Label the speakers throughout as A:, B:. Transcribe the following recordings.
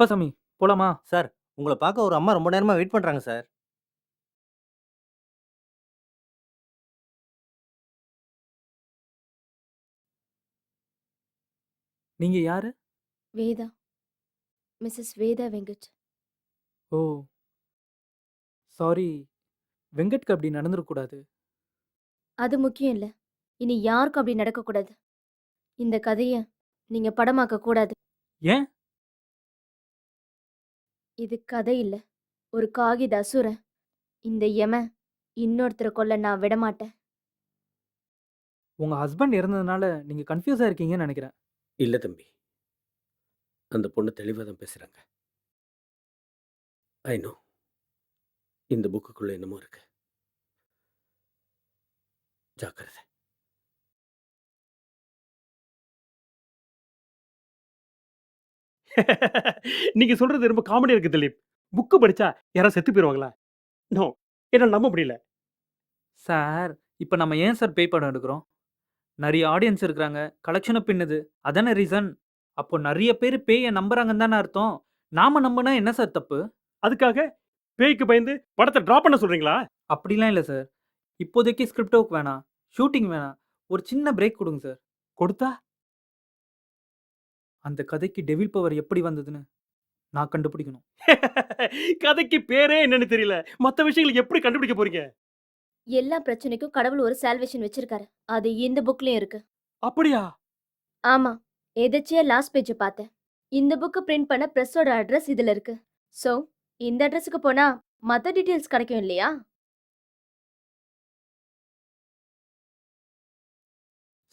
A: அப்பாசாமி போலாமா?
B: சார் உங்களை பார்க்க ஒரு அம்மா ரொம்ப நேரமா வெயிட் பண்றாங்க சார்.
A: நீங்க யாரு?
C: Veda. Mrs Veda Venkat.
A: Oh. Sorry வெங்கட்க்கு அப்படி நடந்துடக்கூடாது
C: அது முக்கியம் இல்ல. இனி யாருக்கும் அப்படி நடக்கக்கூடாது இந்த கதைய நீங்க படமாக்க கூடாது.
A: ஏன்?
C: இது கதை இல்ல. ஒரு காகித அசுரன் இந்த யம இன்னொருத்தரை கொல்ல நான் விடமாட்டேன்.
A: உங்க ஹஸ்பண்ட் இறந்ததுனால நீங்க கன்ஃபியூஸா இருக்கீங்கன்னு நினைக்கிறேன்.
D: இல்லை தம்பி. அந்த பொண்ணு தெளிவாக தான் பேசுகிறாங்க ஐ நோ இந்த புக்குக்குள்ளே என்னமோ இருக்கு. ஜாக்கிரதை.
E: நீங்க சொல்றது ரொம்ப காமெடியா இருக்கு திலீப். புக்கு படிச்சா யாராவது செத்து போயிருவாங்களா? நோ என்னால நம்ப முடியல.
A: சார் இப்போ நம்ம ஏன் சார் பேய் படம் எடுக்கிறோம்? நிறைய ஆடியன்ஸ் இருக்கிறாங்க. கலெக்ஷனை பின்னுது அதானே ரீசன் அப்போ நிறைய பேர் பேயை நம்புறாங்கன்னு தானே அர்த்தம். நாம நம்பினா என்ன சார் தப்பு?
E: அதுக்காக பேய்க்கு பயந்து படத்தை டிராப் பண்ண சொல்றீங்களா?
A: அப்படிலாம் இல்லை சார் இப்போதைக்கு ஸ்கிரிப்ட் ஒர்க் வேணாம். ஷூட்டிங் வேணாம். ஒரு சின்ன பிரேக் கொடுங்க சார்
E: கொடுத்தா
A: அந்த கதைக்கு டெவில் பவர் எப்படி வந்ததுன்னு நான் கண்டுபிடிக்கணும்.
E: கதைக்கு பேரே என்னன்னு தெரியல. மத்த விஷயங்களுக்கு எப்படி கண்டுபிடிக்க போறீங்க?
C: எல்லா பிரச்சனைக்கும் கடவுள் ஒரு சால்வேஷன் வச்சிருக்காரு. அது இந்த புக்லயும் இருக்கு.
E: அப்படியா?
C: ஆமா. எதாச்சியா லாஸ்ட் பேஜ் பார்த்தேன். இந்த புக்கு பிரிண்ட் பண்ண பிரஸ்ஸோட அட்ரஸ் இதுல இருக்கு. சோ இந்த அட்ரஸுக்கு போனா மத்த டீடைல்ஸ் கிடைக்கும் இல்லையா?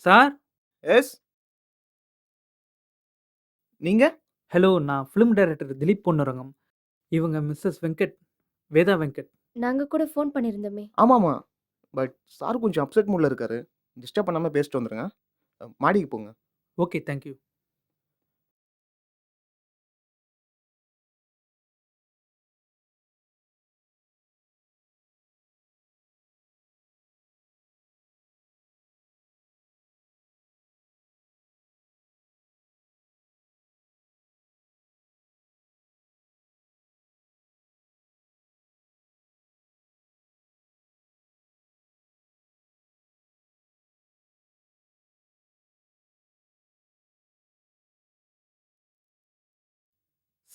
A: சார்
F: எஸ் நீங்க?
A: ஹலோ நான் ஃபிலிம் டைரக்டர் திலீப் பொன்னுரங்கம். இவங்க மிஸ்ஸஸ் வெங்கட் வேதா வெங்கட்.
C: நாங்க கூட ஃபோன் பண்ணிருந்தோமே
F: ஆமாமா பட் சார் கொஞ்சம் அப்செட் மூட்ல இருக்காரு. டிஸ்டர்ப் பண்ணாம பேசிட்டு வந்துருங்க. அஹ், மாடிக்கு போங்க.
A: Okay thank you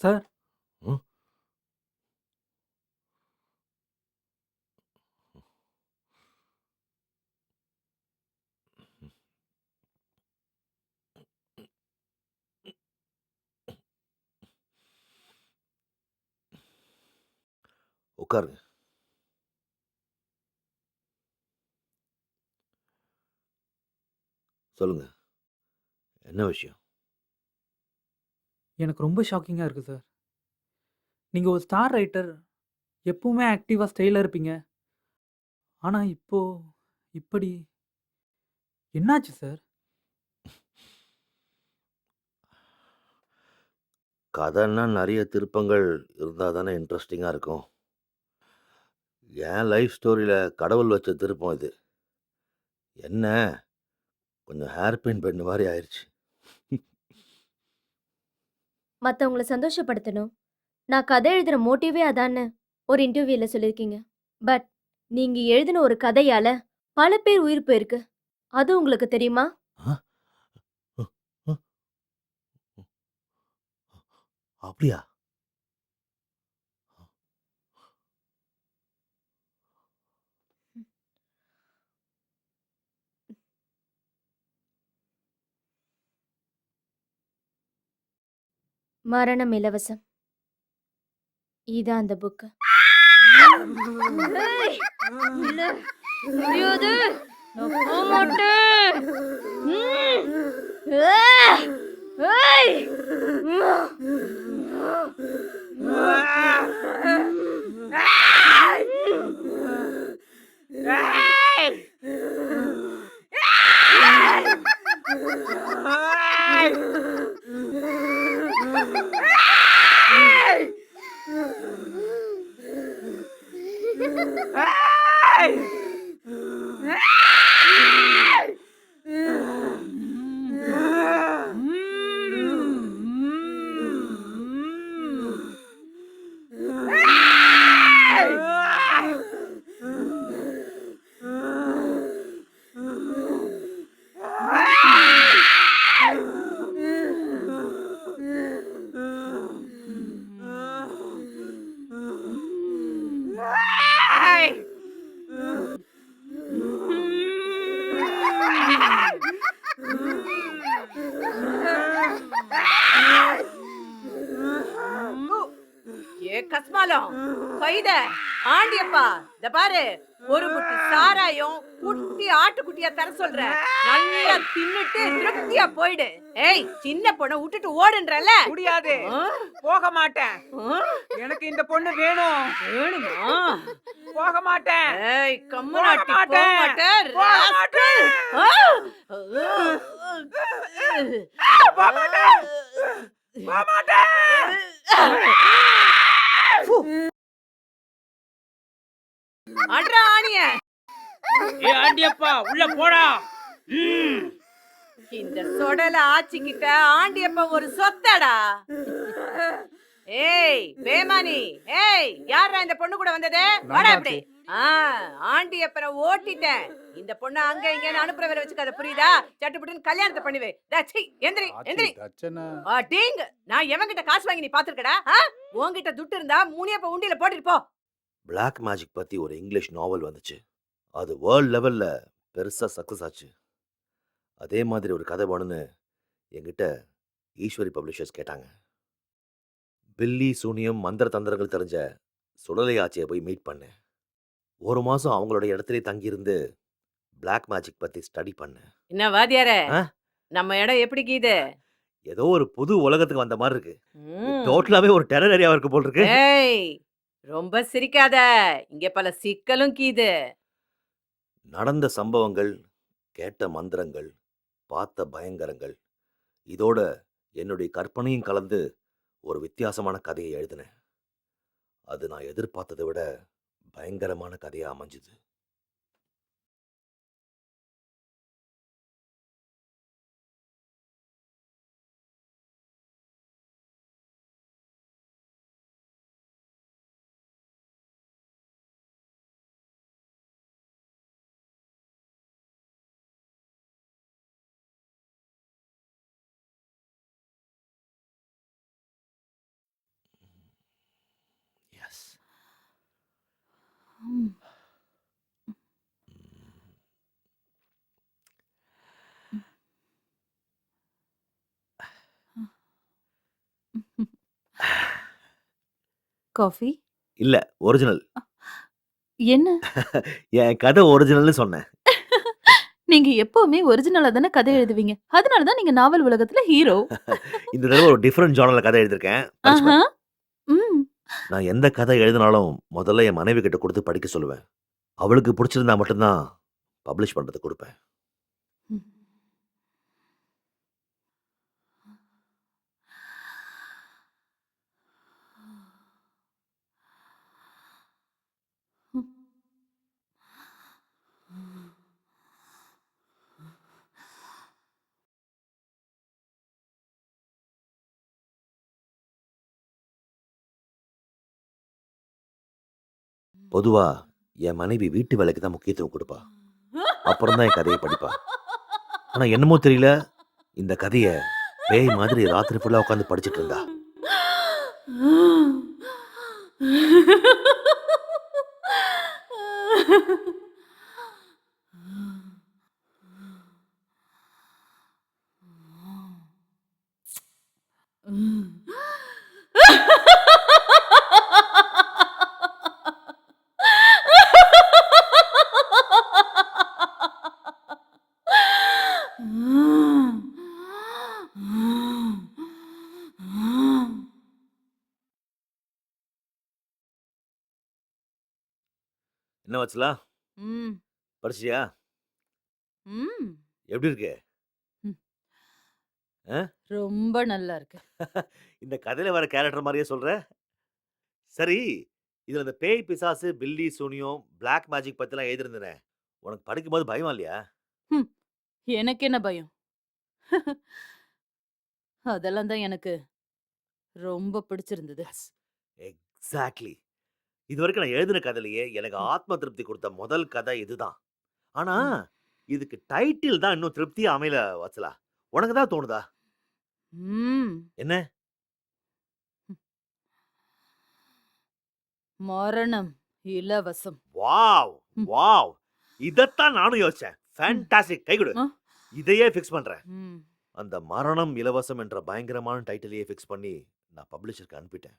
A: sir?
G: உட்காருங்க. சொல்லுங்க. என்ன விஷயம்?
A: எனக்கு ரொம்ப ஷாக்கிங்காக இருக்குது சார். நீங்கள் ஒரு ஸ்டார் ரைட்டர் எப்பவுமே ஆக்டிவாக ஸ்டைலாக இருப்பீங்க. ஆனால் இப்போ இப்படி என்னாச்சு சார்?
G: கதைன்னா நிறைய திருப்பங்கள் இருந்தால் தானே இன்ட்ரெஸ்டிங்காக இருக்கும். என் லைஃப் ஸ்டோரியில் கடவுள் வச்ச திருப்பம் இது. என்ன? கொஞ்சம் ஹேர் பின் பெண்ணு மாதிரி ஆயிடுச்சு
C: மற்றவங்கள சந்தோஷப்படுத்தணும் நான் கதை எழுதுகிற மோட்டிவே அதான்னு ஒரு இன்டர்வியூவில் சொல்லியிருக்கீங்க பட் நீங்கள் எழுதின ஒரு கதையால் பல பேர் உயிர் போயிருக்கு அது உங்களுக்கு தெரியுமா
G: அப்படியா
C: மரணம் இலவசம். இதான் அந்த புக்கு முடியாது
H: Ah! கைத ஆண்டியப்பா இந்த பாரு ஒரு புட்டி சாராயம் குட்டி ஆட்டுக்குட்டியா தர சொல்றேன் நல்லா தின்னுட்டு திருப்தியா போயிடு. ஏய் சின்ன பொண்ண விட்டுட்டு ஓடுன்றல?
I: முடியாது. போக மாட்டேன். எனக்கு இந்த பொண்ணு வேணும்.
H: வேணுமா?
I: போக மாட்டேன்.
H: ஏய் கம்மனாட்டி
I: போக மாட்டேன். போக மாட்டேன். போக மாட்டேன். ஏ ஆண்டியப்பா உள்ள போடா.
H: இந்த சொடல ஆச்சிக்கிட்ட ஆண்டியப்ப ஒரு சொத்தடா. ஏய் வேமானி ஏய் யாரா இந்த பொண்ணு கூட வந்தது? வாடா அப்படி. ஆ ஆண்டியப்பனை ஓட்டிட்டேன். இந்த பொண்ணு அங்க இங்கன்னு அனுப்புற வேலை வச்சுக்காத புரியுதா? சட்டுப்புட்டுன்னு கல்யாணத்தை பண்ணுவே. தச்சி எந்திரி எந்திரி. அடிங்க நான் எவன்கிட்ட காசு வாங்கி நீ பாத்துருக்கடா? உன்கிட்ட துட்டு இருந்தா மூணியப்ப உண்டியில போட்டுட்டு போ.
G: பிளாக் மேஜிக் பற்றி ஒரு இங்கிலீஷ் நாவல் வந்துச்சு. அது வேர்ல்ட் லெவலில் பெருசாக சக்ஸஸ் ஆச்சு. அதே மாதிரி ஒரு கதை வேணும்னு என்கிட்ட ஈஸ்வரி பப்ளிஷர்ஸ் கேட்டாங்க. பில்லி சூனியம் மந்திர தந்திரங்கள் தெரிஞ்ச சுடலை ஆச்சியை போய் மீட் பண்ணேன் ஒரு மாதம் அவங்களோட இடத்துல தங்கியிருந்து பிளாக் மேஜிக் பற்றி ஸ்டடி பண்ணேன்
H: என்ன வாத்தியாரே?
G: ஆ?
H: நம்ம இடம் எப்படி கீது?
G: ஏதோ ஒரு புது உலகத்துக்கு வந்த மாதிரி இருக்கு.
H: ம்.
G: டோட்டலாகவே ஒரு டெரர் ஏரியாவா இருக்கு போல் இருக்கு.
H: ஏய் ரொம்ப சிரிக்காத. இங்க பல சிக்கலும் கீது.
G: நடந்த சம்பவங்கள் கேட்ட மந்திரங்கள் பார்த்த பயங்கரங்கள் இதோட என்னுடைய கற்பனையும் கலந்து ஒரு வித்தியாசமான கதையை எழுதினேன். அது நான் எதிர்பார்த்ததை விட பயங்கரமான கதையாக அமைஞ்சுது.
J: காஃபி?
G: இல்ல ஒரிஜினல்
J: என்ன?
G: என் கதை ஒரிஜினல்னு சொன்னேன்.
J: நீங்க எப்பவுமே ஒரிஜினலா தானே கதை எழுதுவீங்க? அதனால தான் நீங்க நாவல் உலகத்துல ஹீரோ
G: இந்த தடவை ஒரு டிஃப்ரெண்ட் ஜானர்ல கதை எழுதியிருக்கேன்.
J: ஆஹா. ம்
G: நான் எந்த கதை எழுதினாலும் முதல்ல என் மனைவி கிட்ட கொடுத்து படிக்க சொல்லுவேன். அவளுக்கு பிடிச்சிருந்தா மட்டும்தான் பப்ளிஷ் பண்றது கொடுப்பேன். பொதுவா என் மனைவி வீட்டு வேலைக்கு தான் முக்கியத்துவம் கொடுப்பா. அப்புறம் தான் என் கதையை படிப்பா. ஆனா என்னமோ தெரியல இந்த கதையை பேய் மாதிரி ராத்திரி ஃபுல்லா உட்காந்து படிச்சுட்டு இருந்தா. என்ன வச்சலாம்
J: ம்.
G: படிச்சியா
J: ம்.
G: எப்படி இருக்கு?
J: ரொம்ப நல்லா இருக்கு.
G: இந்த கதையில வர கேரக்டர் மாதிரியே சொல்ற? சரி இதுல இந்த பேய் பிசாசு பில்லி சூனியம் பிளாக் மேஜிக் பத்திலாம் எழுதிருந்தேனே உனக்கு படிக்கும்போது பயமா இல்லையா?
J: எனக்கு என்ன பயம்? அதெல்லாம் தான் எனக்கு ரொம்ப பிடிச்சிருந்தது.
G: எக்ஸாக்ட்லி இது வரைக்கும் நான் எழுதின கதையிலேயே எனக்கு ஆத்ம திருப்தி கொடுத்த முதல் கதை இதுதான். ஆனா இதுக்கு டைட்டில் தான் இன்னும் திருப்தியா அமையல வச்சலா உனக்கு தான் தோணுதா?
J: ம்.
G: என்ன?
J: மரணம் இலவசம்.
G: வாவ். வாவ்! இதத்தான் நானும் யோசிச்சேன். ஃபேண்டாஸ்டிக் கை கொடு. இதையே ஃபிக்ஸ் பண்றேன். அந்த மரணம் இலவசம் என்ற பயங்கரமான டைட்டிலையே ஃபிக்ஸ் பண்ணி நான் பப்ளிஷருக்கு அனுப்பிட்டேன்.